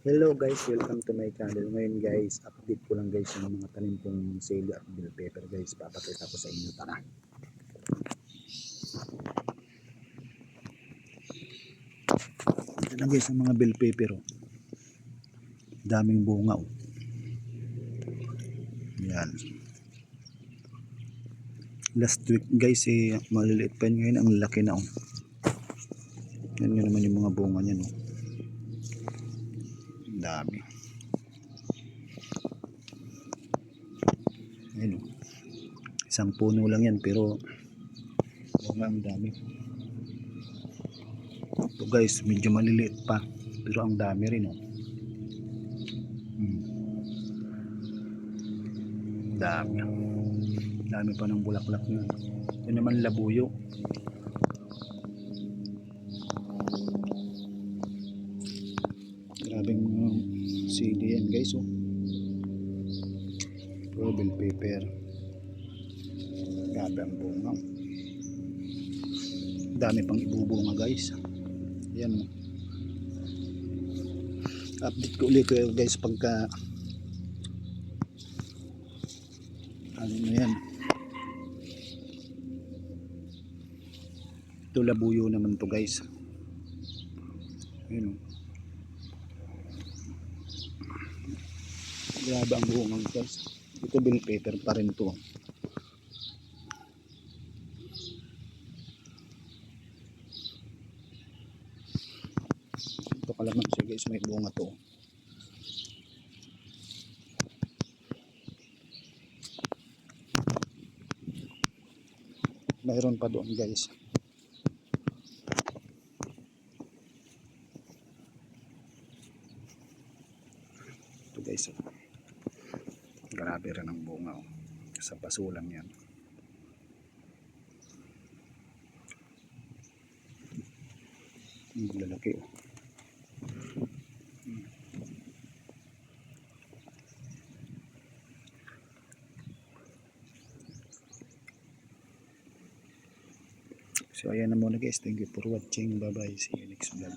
Hello guys, welcome to my channel. Ngayon guys, update ko lang guys yung mga tanim kong sili at bell pepper guys. Papakita ko sa inyo. Tara. Ito na guys ang mga bell pepper. Oh. Daming bunga oh. Yan. Last week guys eh, maliliit pa yun ngayon. Ang laki na oh. Yan yun naman yung mga bunga niyan oh. Dami. Ayun oh. Isang puno lang yan pero bunga ang dami. Ito guys, medyo maliliit pa pero ang dami rin oh. Hmm. Dami. Dami pa ng bulaklak na. Ito naman labuyo. Grabing CD yan guys oh. Puro bell pepper. Grabe ang bunga. Dami pang ibubunga guys. Yan oh. Update ko ulit kayo guys pagka ano na yan. Ito labuyo naman to guys. Ayun oh. Grabe ang bungang guys. Ito bill paper pa rin to. Ito kalamansi guys, may bunga to. Mayroon pa doon guys. Ito guys. oh. Grabe rin ang bunga. Oh. Sa paso lang yan. Ang lalaki. Oh. So ayan na muna guys. Thank you for watching. Bye bye. See you next vlog.